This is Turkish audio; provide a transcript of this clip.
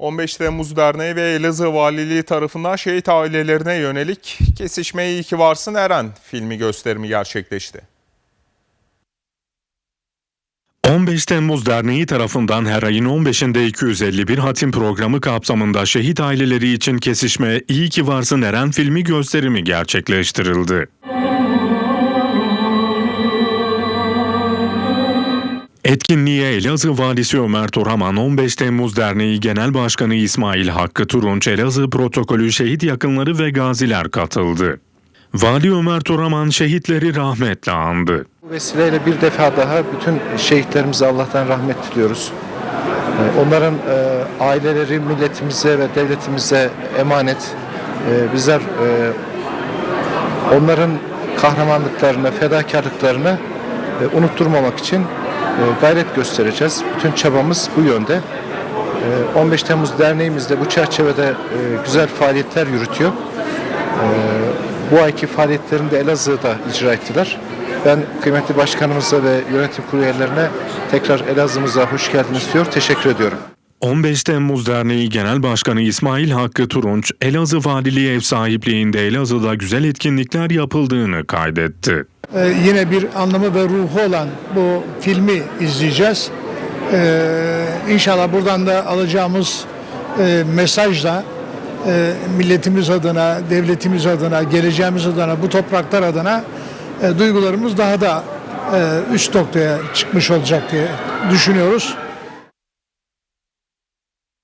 15 Temmuz Derneği ve Elazığ Valiliği tarafından şehit ailelerine yönelik Kesişmeye İyi Ki Varsın Eren filmi gösterimi gerçekleşti. 15 Temmuz Derneği tarafından her ayın 15'inde 251 hatim programı kapsamında şehit aileleri için kesişme İyi ki varsın Eren filmi gösterimi gerçekleştirildi. Etkinliğe Elazığ Valisi Ömer Toraman, 15 Temmuz Derneği Genel Başkanı İsmail Hakkı Turunç, Elazığ Protokolü şehit yakınları ve gaziler katıldı. Vali Ömer Toraman şehitleri rahmetle andı. Bu vesileyle bir defa daha bütün şehitlerimize Allah'tan rahmet diliyoruz. Ee, Onların e, aileleri milletimize ve devletimize emanet. Ee, Bizler e, onların kahramanlıklarını, fedakarlıklarını e, unutturmamak için gayret göstereceğiz. Bütün çabamız bu yönde. Ee, 15 Temmuz Derneğimiz de bu çerçevede e, güzel faaliyetler yürütüyor. Bu ayki faaliyetlerini de Elazığ'da icra ettiler. Ben kıymetli başkanımıza ve yönetim kurulu üyelerine tekrar Elazığ'ımıza hoş geldiniz diyor. Teşekkür ediyorum. 15 Temmuz Derneği Genel Başkanı İsmail Hakkı Turunç, Elazığ Valiliği ev sahipliğinde Elazığ'da güzel etkinlikler yapıldığını kaydetti. Ee, yine bir anlamı ve ruhu olan bu filmi izleyeceğiz. Ee, inşallah buradan da alacağımız e, mesajla e, milletimiz adına, devletimiz adına, geleceğimiz adına, bu topraklar adına e, duygularımız daha da e, üst noktaya çıkmış olacak diye düşünüyoruz.